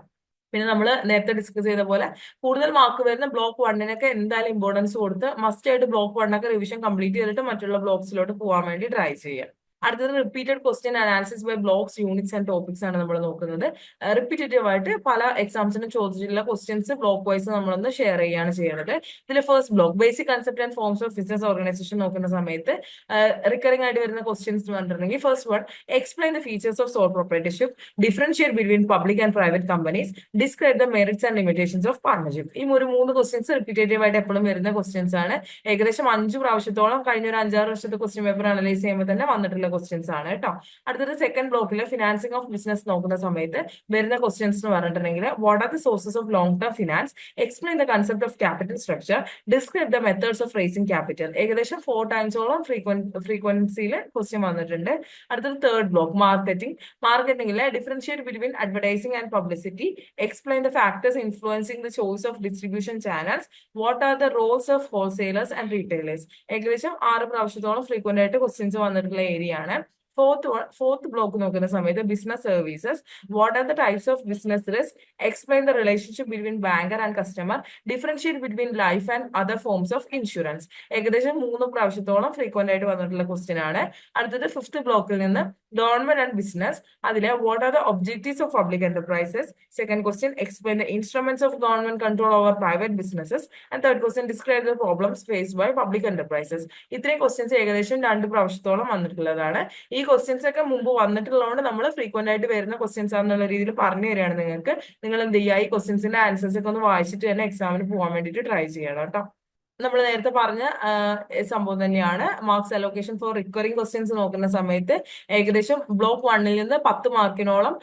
പിന്നെ നമ്മൾ നേരത്തെ ഡിസ്കസ് ചെയ്ത പോലെ കൂടുതൽ മാർക്ക് വരുന്ന ബ്ലോക്ക് വണ്ണിനൊക്കെ എന്തായാലും ഇമ്പോർട്ടൻസ് കൊടുത്ത് മസ്റ്റ് ആയിട്ട് ബ്ലോക്ക് വണ്ണൊക്കെ റിവിഷൻ കംപ്ലീറ്റ് ചെയ്തിട്ട് മറ്റുള്ള ബ്ലോക്സിലോട്ട് പോകാൻ വേണ്ടി ട്രൈ ചെയ്യാം. അടുത്തത് repeated question analysis by blocks units and topics ആണ് നമ്മൾ നോക്കുന്നത്. റിപ്പീറ്റേറ്റീവ് ആയിട്ട് പല എക്സാംസിനും ചോദിച്ചിട്ടുള്ള ക്വസ്റ്റ്യൻസ് ബ്ലോക്ക് വൈസ് നമ്മളൊന്ന് ഷെയർ ചെയ്യുകയാണ് ചെയ്യുന്നത് ഇതിൽ first block basic concept and forms of business organisation നോക്കുന്ന സമയത്ത് റിക്കറിംഗ് ആയിട്ട് വരുന്ന ക്വസ്റ്റ്യൻസ് എന്ന് പറഞ്ഞിട്ടുണ്ടെങ്കിൽ first one explain the features of sole proprietorship differentiate between public and private companies describe the merits and limitations of partnership ഈ ഒരു മൂന്ന് questions repetitive ആയിട്ട് എപ്പോഴും വരുന്ന ക്വസ്റ്റ്യൻസ് ആണ്. ഏകദേശം അഞ്ചു പ്രാവശ്യത്തോളം കഴിഞ്ഞ ഒരു അഞ്ചാറ് വർഷത്തെ ക്വസ്റ്റ്യൻ പേപ്പർ അനലൈസ് ചെയ്യുമ്പോൾ തന്നെ വന്നിട്ടുള്ള ക്വസ്റ്റ്യൻസ് ആണ് കേട്ടോ. അടുത്തത് സെക്കൻഡ് ബ്ലോക്കിൽ ഫിനാൻസിങ് ഓഫ് ബിസിനസ് നോക്കുന്ന സമയത്ത് വരുന്ന ക്വസ്റ്റ്യൻസ് എന്ന് പറഞ്ഞിട്ടുണ്ടെങ്കിൽ what are the sources of long term finance explain the concept of capital structure describe the methods of raising capital ഏകദേശം ഫോർ ടൈംസോളം ഫ്രീക്വൻ ഫ്രീക്വൻസിയിൽ ക്വസ്റ്റ്യൻ വന്നിട്ടുണ്ട്. അടുത്തത് third block marketing മാർക്കറ്റിംഗിലെ differentiate between advertising and publicity explain the factors influencing the choice of distribution channels what are the roles of wholesalers and retailers ഏകദേശം ആറ് പ്രാവശ്യത്തോളം frequent ആയിട്ട് ക്വസ്റ്റ്യൻസ് വന്നിട്ടുള്ള ഏരിയ ആണ് ഫോർത്ത് ഫോർത്ത് ബ്ലോക്ക് നോക്കുന്ന സമയത്ത് business services what are the types of business risk explain the relationship between banker and customer differentiate between life and other forms of insurance ഏകദേശം മൂന്ന് പ്രാവശ്യത്തോളം ഫ്രീക്വന്റ് ആയിട്ട് വന്നിട്ടുള്ള question ആണ്. അടുത്തത് ഫിഫ്ത്ത് ബ്ലോക്കിൽ നിന്ന് ഗവൺമെന്റ് ആൻഡ് ബിസിനസ് അതിലെ what are the objectives of public enterprises second question explain the instruments of government control over private businesses and third question describe the problems faced by public enterprises ഇത്രയും questions ഏകദേശം രണ്ട് പ്രാവശ്യത്തോളം വന്നിട്ടുള്ളതാണ്. ഈ questions ഒക്കെ മുമ്പ് വന്നിട്ടുള്ളതുകൊണ്ട് നമ്മൾ frequent ആയിട്ട് വരുന്ന ക്വസ്റ്റ്യൻസ് ആണെന്നുള്ള രീതിയിൽ പറഞ്ഞു തരികയാണ് നിങ്ങൾക്ക്. നിങ്ങൾ എന്ത് ചെയ്യുക ഈ ക്വസ്റ്റ്യൻസിന്റെ ആൻസേഴ്സ് ഒക്കെ ഒന്ന് വായിച്ചിട്ട് തന്നെ എക്സാമിന് പോകാൻ വേണ്ടിയിട്ട് ട്രൈ ചെയ്യണം കേട്ടോ. നമ്മൾ നേരത്തെ പറഞ്ഞ സംഭവം തന്നെയാണ്. Marks allocation for requiring questions നോക്കുന്ന സമയത്ത് ഏകദേശം ബ്ലോക്ക് വണ്ണിൽ നിന്ന് പത്ത് മാർക്കിനോളം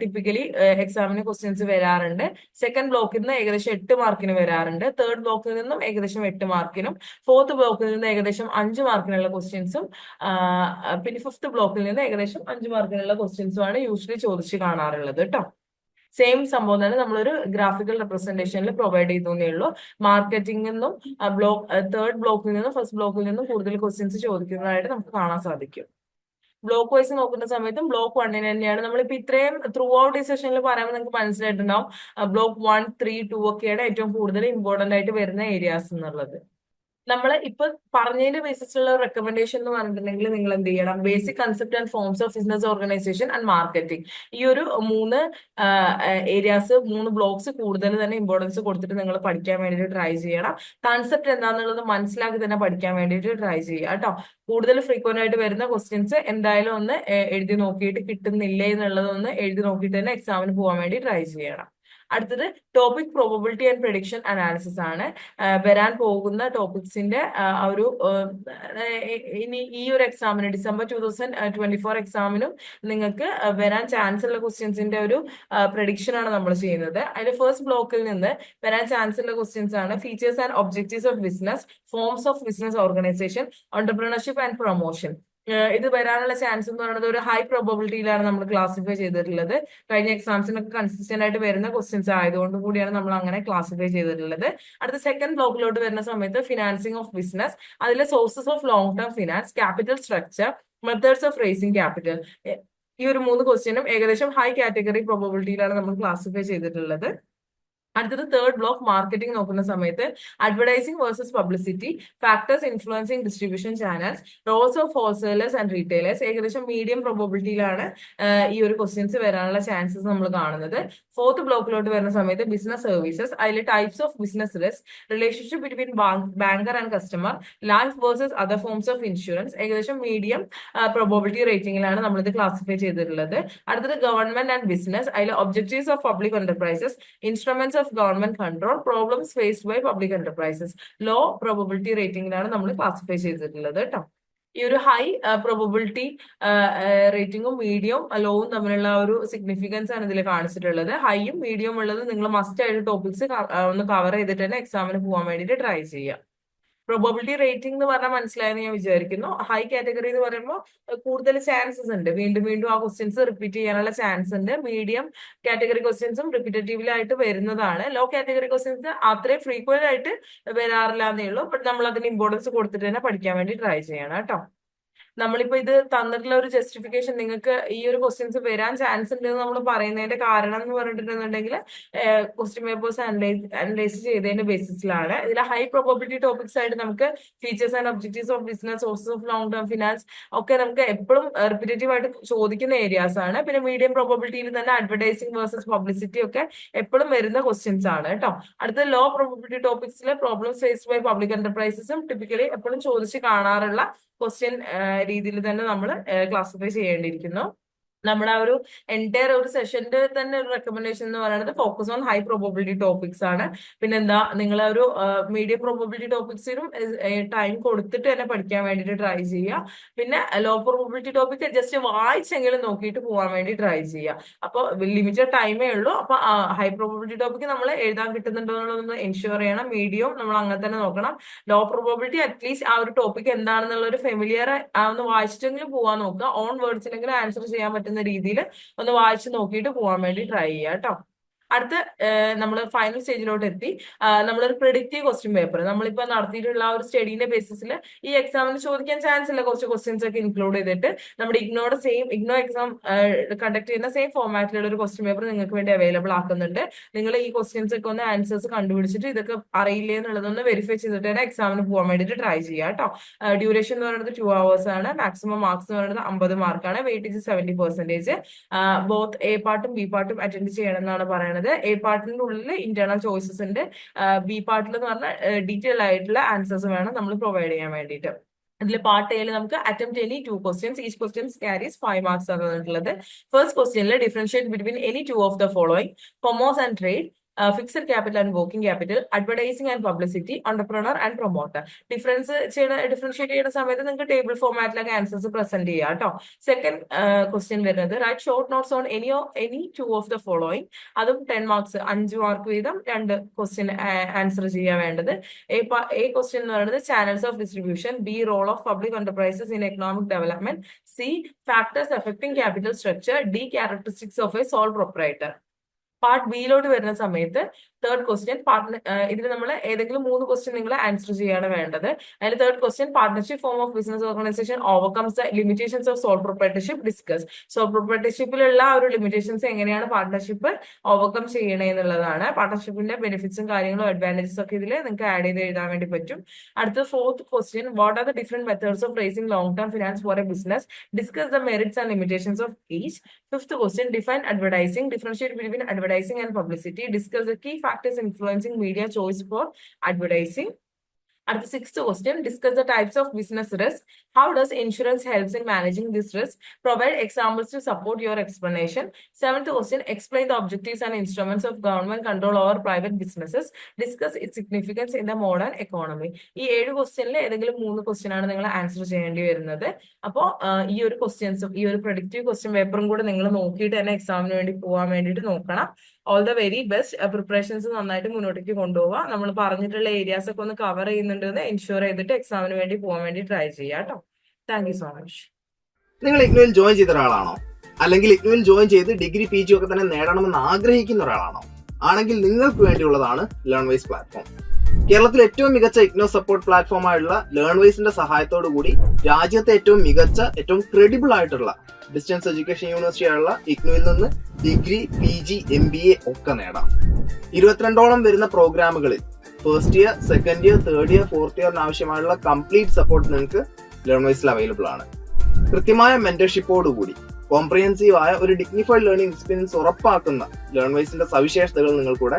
ടിപ്പിക്കലി എക്സാമിന് ക്വസ്റ്റ്യൻസ് വരാറുണ്ട്. സെക്കൻഡ് ബ്ലോക്കിൽ നിന്ന് ഏകദേശം എട്ട് മാർക്കിന് വരാറുണ്ട്. തേർഡ് ബ്ലോക്കിൽ നിന്നും ഏകദേശം എട്ട് മാർക്കിനും ഫോർത്ത് ബ്ലോക്കിൽ നിന്ന് ഏകദേശം അഞ്ച് മാർക്കിനുള്ള ക്വസ്റ്റ്യൻസും പിന്നെ ഫിഫ്ത്ത് ബ്ലോക്കിൽ നിന്ന് ഏകദേശം അഞ്ച് മാർക്കിനുള്ള ക്വസ്റ്റ്യൻസും ആണ് യൂഷ്വലി ചോദിച്ചു കാണാറുള്ളത് കേട്ടോ സെയിം സംഭവം തന്നെ നമ്മളൊരു ഗ്രാഫിക്കൽ റെപ്രസെന്റേഷനിൽ പ്രൊവൈഡ് ചെയ്തേ ഉള്ളൂ. മാർക്കറ്റിംഗിൽ നിന്നും ബ്ലോക്ക് തേർഡ് ബ്ലോക്കിൽ നിന്നും ഫസ്റ്റ് ബ്ലോക്കിൽ നിന്നും കൂടുതൽ ക്വസ്റ്റ്യൻസ് ചോദിക്കുന്നതായിട്ട് നമുക്ക് കാണാൻ സാധിക്കും. ബ്ലോക്ക് വൈസ് നോക്കുന്ന സമയത്തും ബ്ലോക്ക് വണ്ണിന് തന്നെയാണ് നമ്മളിപ്പോ ഇത്രയും ത്രൂ ഔട്ട് ഈ സെഷനിൽ പറയുമ്പോൾ നിങ്ങൾക്ക് മനസ്സിലായിട്ടുണ്ടാവും ബ്ലോക്ക് വൺ ത്രീ ടു ഒക്കെയാണ് ഏറ്റവും കൂടുതൽ ഇമ്പോർട്ടന്റ് ആയിട്ട് വരുന്ന ഏരിയാസ് എന്നുള്ളത്. നമ്മൾ ഇപ്പൊ പറഞ്ഞതിന്റെ ബേസിസിലുള്ള റെക്കമെൻഡേഷൻ എന്ന് പറഞ്ഞിട്ടുണ്ടെങ്കിൽ നിങ്ങൾ എന്ത് ചെയ്യണം? Basic concept and forms of business organisation and marketing ഈ ഒരു മൂന്ന് ഏരിയാസ് മൂന്ന് ബ്ലോക്സ് കൂടുതൽ തന്നെ ഇമ്പോർട്ടൻസ് കൊടുത്തിട്ട് നിങ്ങൾ പഠിക്കാൻ വേണ്ടിയിട്ട് ട്രൈ ചെയ്യണം. കൺസെപ്റ്റ് എന്താണെന്നുള്ളത് മനസ്സിലാക്കി തന്നെ പഠിക്കാൻ വേണ്ടിയിട്ട് ട്രൈ ചെയ്യുക കേട്ടോ. കൂടുതൽ ഫ്രീക്വന്റ് ആയിട്ട് വരുന്ന ക്വസ്റ്റ്യൻസ് എന്തായാലും ഒന്ന് എഴുതി നോക്കിയിട്ട് കിട്ടുന്നില്ലേ എന്നുള്ളതൊന്ന് എഴുതി നോക്കിയിട്ട് തന്നെ എക്സാമിന് പോകാൻ വേണ്ടി ട്രൈ ചെയ്യണം. അടുത്തത് topic probability and prediction analysis ആണ്. വരാൻ പോകുന്ന ടോപ്പിക്സിന്റെ ഒരു ഇനി ഈ ഒരു എക്സാമിന് December two thousand twenty four എക്സാമിനും നിങ്ങൾക്ക് വരാൻ ചാൻസ് ഉള്ള ക്വസ്റ്റ്യൻസിന്റെ ഒരു പ്രഡിക്ഷൻ ആണ് നമ്മൾ ചെയ്യുന്നത്. അതിൽ ഫസ്റ്റ് ബ്ലോക്കിൽ നിന്ന് വരാൻ ചാൻസ് ഉള്ള ക്വസ്റ്റ്യൻസ് ആണ് features and objectives of business forms of business organisation entrepreneurship and promotion ഇത് വരാനുള്ള ചാൻസ് എന്ന് പറയുന്നത് ഒരു ഹൈ പ്രോബബിലിറ്റിയിലാണ് നമ്മൾ ക്ലാസിഫൈ ചെയ്തിട്ടുള്ളത്. കഴിഞ്ഞ എക്സാംസിനൊക്കെ കൺസിസ്റ്റന്റ് ആയിട്ട് വരുന്ന ക്വസ്റ്റ്യൻസ് ആയതുകൊണ്ട് കൂടിയാണ് നമ്മൾ അങ്ങനെ ക്ലാസിഫൈ ചെയ്തിട്ടുള്ളത്. അടുത്ത സെക്കൻഡ് ബ്ലോക്കിലോട്ട് വരുന്ന സമയത്ത് ഫിനാൻസിങ് ഓഫ് ബിസിനസ് അതിലെ sources of long term finance capital structure methods of raising capital ഈ ഒരു മൂന്ന് ക്വസ്റ്റ്യനും ഏകദേശം ഹൈ കാറ്റഗറി പ്രോബബിലിറ്റിയിലാണ് നമ്മൾ ക്ലാസിഫൈ ചെയ്തിട്ടുള്ളത്. അടുത്തത് തേർഡ് ബ്ലോക്ക് മാർക്കറ്റിംഗ് നോക്കുന്ന സമയത്ത് advertising versus publicity factors influencing distribution channels roles of wholesalers and retailers ഏകദേശം മീഡിയം പ്രോബബിലിറ്റിയിലാണ് ഈ ഒരു ക്വസ്റ്റ്യൻസ് വരാനുള്ള ചാൻസസ് നമ്മൾ കാണുന്നത്. ഫോർത്ത് ബ്ലോക്കിലോട്ട് വരുന്ന സമയത്ത് ബിസിനസ് സർവീസസ് അതിൽ types of business risk relationship between banker and customer life versus other forms of insurance ഏകദേശം മീഡിയം പ്രോബബിലിറ്റി റേറ്റിംഗിലാണ് നമ്മളിത് ക്ലാസിഫൈ ചെയ്തിട്ടുള്ളത്. അടുത്തത് ഗവൺമെന്റ് ആൻഡ് ബിസിനസ് അതിൽ objectives of public enterprises instruments of government control problems faced by public enterprises low probability റേറ്റിംഗിലാണ് നമ്മൾ classify ചെയ്തിട്ടുള്ളത് കേട്ടോ ഈ ഒരു ഹൈ പ്രോബിലിറ്റി റേറ്റിംഗും മീഡിയം ലോവും തമ്മിലുള്ള ഒരു സിഗ്നിഫിക്കൻസ് ആണ് ഇതിൽ കാണിച്ചിട്ടുള്ളത്. ഹൈയും മീഡിയം ഉള്ളത് നിങ്ങൾ മസ്റ്റ് ആയിട്ട് ടോപ്പിക്സ് ഒന്ന് കവർ ചെയ്തിട്ട് തന്നെ എക്സാമിന് പോകാൻ വേണ്ടിയിട്ട് ട്രൈ ചെയ്യുക പ്രോബബിലിറ്റി റേറ്റിംഗ് എന്ന് പറഞ്ഞാൽ മനസ്സിലായെന്ന് ഞാൻ വിചാരിക്കുന്നു. ഹൈ കാറ്റഗറി എന്ന് പറയുമ്പോൾ കൂടുതൽ ചാൻസസ് ഉണ്ട്. വീണ്ടും വീണ്ടും ആ ക്വസ്റ്റ്യൻസ് റിപ്പീറ്റ് ചെയ്യാനുള്ള ചാൻസ് ഉണ്ട്. മീഡിയം കാറ്റഗറി ക്വസ്റ്റ്യൻസും റിപ്പീറ്റേറ്റീവ്ലി ആയിട്ട് വരുന്നതാണ്. ലോ കാറ്റഗറി ക്വസ്റ്റ്യൻസ് അത്രയും ഫ്രീക്വന്റ് ആയിട്ട് വരാറില്ല എന്നേ ഉള്ളൂ. ബട്ട് നമ്മൾ അതിന് ഇമ്പോർട്ടൻസ് കൊടുത്തിട്ട് തന്നെ പഠിക്കാൻ വേണ്ടി ട്രൈ ചെയ്യണം കേട്ടോ. നമ്മളിപ്പോ ഇത് തന്നിട്ടുള്ള ഒരു ജസ്റ്റിഫിക്കേഷൻ നിങ്ങൾക്ക് ഈ ഒരു ക്വസ്റ്റ്യൻസ് വരാൻ ചാൻസ് ഉണ്ട് എന്ന് നമ്മൾ പറയുന്നതിന്റെ കാരണം എന്ന് പറഞ്ഞിട്ടുണ്ടെന്നുണ്ടെങ്കിൽ ക്വസ്റ്റ്യൻ പേപ്പേഴ്സ് അനലൈസ് അനലൈസ് ചെയ്തതിന്റെ ബേസിസിലാണ് ഇതിൽ ഹൈ പ്രോബബിലിറ്റി ടോപ്പിക്സ് ആയിട്ട് നമുക്ക് features and objectives of business sources of long term finance ഒക്കെ നമുക്ക് എപ്പോഴും റിപ്പിറ്റേറ്റീവ് ആയിട്ട് ചോദിക്കുന്ന ഏരിയാസ് ആണ്. പിന്നെ മീഡിയം പ്രോബബിലിറ്റിയിൽ തന്നെ അഡ്വർടൈസിംഗ് വേഴ്സസ് പബ്ലിസിറ്റി ഒക്കെ എപ്പോഴും വരുന്ന ക്വസ്റ്റ്യൻസ് ആണ് കേട്ടോ അടുത്ത ലോ പ്രോബിലിറ്റി ടോപ്പിക്സിലെ പ്രോബ്ലംസ് ഫേസ്ഡ് ബൈ പബ്ലിക് എന്റർപ്രൈസസും ടിപ്പിക്കലി എപ്പോഴും ചോദിച്ച് കാണാറുള്ള ക്വസ്റ്റ്യൻ രീതിയിൽ തന്നെ നമ്മൾ ക്ലാസിഫൈ ചെയ്യേണ്ടിയിരിക്കുന്നു. നമ്മുടെ ആ ഒരു എന്റയർ ഒരു സെഷന്റെ തന്നെ ഒരു റെക്കമെൻഡേഷൻ എന്ന് പറയുന്നത് focus on high probability topics ആണ്. പിന്നെന്താ നിങ്ങൾ ഒരു മീഡിയം പ്രോബബിലിറ്റി ടോപ്പിക്സിനും ടൈം കൊടുത്തിട്ട് തന്നെ പഠിക്കാൻ വേണ്ടിയിട്ട് ട്രൈ ചെയ്യുക. പിന്നെ ലോ പ്രോബബിലിറ്റി ടോപ്പിക് ജസ്റ്റ് വായിച്ചെങ്കിലും നോക്കിയിട്ട് പോകാൻ വേണ്ടി ട്രൈ ചെയ്യുക. അപ്പോൾ ലിമിറ്റഡ് ടൈമേ ഉള്ളൂ. അപ്പൊ ഹൈ പ്രോബബിലിറ്റി ടോപ്പിക് നമ്മൾ എഴുതാൻ കിട്ടുന്നുണ്ടോ എന്നുള്ളതൊന്ന് എൻഷുർ ചെയ്യണം. മീഡിയം നമ്മൾ അങ്ങനെ തന്നെ നോക്കണം. ലോ പ്രോബബിലിറ്റി അറ്റ്ലീസ്റ്റ് ആ ഒരു ടോപ്പിക് എന്താണെന്നുള്ള ഒരു ഫെമിലിയർ ഒന്ന് വായിച്ചിട്ടെങ്കിലും പോകാൻ നോക്കുക. ഓൺ വേർഡ്സിലെങ്കിലും ആൻസർ ചെയ്യാൻ പറ്റുന്ന രീതിയിൽ ഒന്ന് വായിച്ചു നോക്കിയിട്ട് പോകാൻ വേണ്ടി ട്രൈ ചെയ്യാട്ടോ കേട്ടോ അടുത്ത നമ്മൾ ഫൈനൽ സ്റ്റേജിലോട്ട് എത്തി. നമ്മളൊരു പ്രിഡിക്റ്റീവ് ക്വസ്റ്റ്യൻ പേപ്പർ നമ്മളിപ്പോൾ നടത്തിയിട്ടുള്ള ആ ഒരു സ്റ്റഡീന്റെ ബേസിസിൽ ഈ എക്സാമിന് ചോദിക്കാൻ ചാൻസ് ഉള്ള കുറച്ച് ക്വസ്റ്റ്യൻസ് ഒക്കെ ഇൻക്ലൂഡ് ചെയ്തിട്ട് നമ്മുടെ ഇഗ്നോയുടെ സെയിം ഇഗ്നോ എക്സാം കണ്ടക്ട് ചെയ്യുന്ന സെയിം ഫോർമാറ്റിലുള്ള ഒരു ക്വസ്റ്റ്യൻ പേപ്പർ നിങ്ങൾക്ക് വേണ്ടി അവൈലബിൾ ആക്കുന്നുണ്ട്. നിങ്ങൾ ഈ ക്വസ്റ്റ്യൻസ് ഒക്കെ ഒന്ന് ആൻസേഴ്സ് കണ്ടുപിടിച്ചിട്ട് ഇതൊക്കെ അറിയില്ലേ എന്നുള്ളതൊന്ന് വെരിഫൈ ചെയ്തിട്ട് തന്നെ എക്സാമിന് പോകാൻ വേണ്ടിയിട്ട് ട്രൈ ചെയ്യുക കേട്ടോ ഡ്യൂറേഷൻ എന്ന് പറയുന്നത് ടു അവേഴ്സ് ആണ്. മാക്സിമം മാർക്സ് എന്ന് പറയുന്നത് അമ്പത് മാർക്കാണ് weightage seventy percentage both A പാർട്ടും ബി പാർട്ടും അറ്റൻഡ് ചെയ്യണം എന്നാണ് പറയുന്നത് എ പാർട്ടിന്റെ ഉള്ളിൽ ഇന്റേണൽ ചോയ്സസ് ഉണ്ട്. ബി പാർട്ടിൽ എന്ന് പറഞ്ഞാൽ ഡീറ്റെയിൽ ആയിട്ടുള്ള ആൻസേഴ്സ് വേണം നമ്മൾ പ്രൊവൈഡ് ചെയ്യാൻ വേണ്ടിയിട്ട് ഇതിൽ പാർട്ട് എയിൽ നമുക്ക് attempt any two questions each questions carries five marks ആണ് ഫസ്റ്റ് ക്വസ്റ്റ്യനിൽ differentiate between any two of the following commerce and trade fixed capital and working capital advertising and publicity entrepreneur and promoter difference ചെയ്യുന്ന differentiate ചെയ്യുന്ന സമയത്ത് നിങ്ങൾക്ക് table ഫോമാറ്റിലൊക്കെ answers present ചെയ്യാം കേട്ടോ. Second question വരുന്നത് write short notes on any any two of the following അതും ten marks അഞ്ച് മാർക്ക് വീതം രണ്ട് ക്വസ്റ്റ്യൻ ആൻസർ ചെയ്യാൻ വേണ്ടത്. എ ക്വസ്റ്റ്യൻ എന്ന് പറയുന്നത് channels of distribution B role of public enterprises in economic development C factors affecting capital structure D characteristics of a sole proprietor part ബിയിലോട്ട് വരുന്ന സമയത്ത് തേർഡ് ക്വസ്റ്റ്യൻ പാർട്ട്ണർ ഇതിൽ നമ്മൾ ഏതെങ്കിലും മൂന്ന് ക്വസ്റ്റ്യൻ നിങ്ങൾ ആൻസർ ചെയ്യാണ് വേണ്ടത്. അതിൽ third question partnership form of business organisation overcomes the limitations of sole proprietorship discuss sole പ്രൊപ്പറേറ്റർഷിപ്പിലുള്ള ഒരു ലിമിറ്റേഷൻസ് എങ്ങനെയാണ് പാർട്ട്ണർഷിപ്പ് ഓവർകം ചെയ്യണേ എന്നുള്ളതാണ്. പാർട്ട്ണർഷിപ്പിന്റെ ബെനിഫിറ്റ്സും കാര്യങ്ങളും അഡ്വാന്റേജസ് ഒക്കെ ഇതിൽ നിങ്ങൾക്ക് ആഡ് ചെയ്ത് എഴുതാൻ വേണ്ടി പറ്റും. അടുത്ത fourth question what are the different methods of raising long term finance for a business discuss the merits and limitations of each fifth question define advertising differentiate between advertising and publicity discuss the key factors influencing media choice for advertising അടുത്ത six question discuss the types of business risk how does insurance helps in managing this risk provide examples to support your explanation seventh question explain the objectives and instruments of government control over private businesses discuss it significance in the modern economy ഈ ഏഴ് ക്വസ്റ്റ്യനിൽ ഏതെങ്കിലും മൂന്ന് question ആണ് നിങ്ങൾ answer ചെയ്യേണ്ടി വരുന്നത്. അപ്പോൾ ഈ ഒരു ക്വസ്റ്റ്യൻസും ഈ ഒരു പ്രൊഡക്റ്റീവ് ക്വസ്റ്റ്യൻ പേപ്പറും കൂടെ നിങ്ങൾ നോക്കിയിട്ട് തന്നെ എക്സാമിന് വേണ്ടി പോകാൻ വേണ്ടിയിട്ട് നോക്കണം. All the very best preparations നന്നായിട്ട് മുന്നോട്ടേക്ക് കൊണ്ടുപോവുക നമ്മൾ പറഞ്ഞിട്ടുള്ള ഏരിയാസ് ഒക്കെ ഒന്ന് കവർ ചെയ്യുന്നുണ്ടെന്ന് എൻഷുർ ചെയ്തിട്ട് എക്സാമിന് വേണ്ടി പോകാൻ വേണ്ടി ട്രൈ ചെയ്യാം താങ്ക് യു സോ മച്ച് നിങ്ങൾ ഇഗ്നുവിൽ ജോയിൻ ചെയ്ത ഒരാളാണോ? അല്ലെങ്കിൽ ഇഗ്നുവിൽ ജോയിൻ ചെയ്ത് ഡിഗ്രി പി ജി ഒക്കെ തന്നെ നേടണമെന്ന് ആഗ്രഹിക്കുന്ന ഒരാളാണോ? ആണെങ്കിൽ നിങ്ങൾക്ക് വേണ്ടിയുള്ളതാണ് ലേൺ വൈസ് പ്ലാറ്റ്ഫോം കേരളത്തിലെ ഏറ്റവും മികച്ച ഇഗ്നോ സപ്പോർട്ട് പ്ലാറ്റ്ഫോം ആയിട്ടുള്ള ലേൺ വൈസിന്റെ സഹായത്തോടു കൂടി രാജ്യത്തെ ഏറ്റവും മികച്ച ഏറ്റവും ക്രെഡിബിൾ ആയിട്ടുള്ള ഡിസ്റ്റൻസ് എഡ്യൂക്കേഷൻ യൂണിവേഴ്സിറ്റി ആയുള്ള ഇഗ്നുവിൽ നിന്ന് degree P G M B A ഒക്കെ നേടാം. ഇരുപത്തിരണ്ടോളം വരുന്ന പ്രോഗ്രാമുകളിൽ first year second year third year fourth ഇയറിന് ആവശ്യമായുള്ള കംപ്ലീറ്റ് സപ്പോർട്ട് നിങ്ങൾക്ക് ലേൺവൈസിൽ അവൈലബിൾ ആണ്. കൃത്യമായ മെന്റർഷിപ്പോടുകൂടി കോംപ്രിഹെൻസീവ് ആയ ഒരു ഡിഗ്നിഫൈഡ് ലേണിംഗ് എക്സ്പീരിയൻസ് ഉറപ്പാക്കുന്ന ലേൺവൈസിന്റെ സവിശേഷതകൾ നിങ്ങൾ നിങ്ങൾക്കൂടെ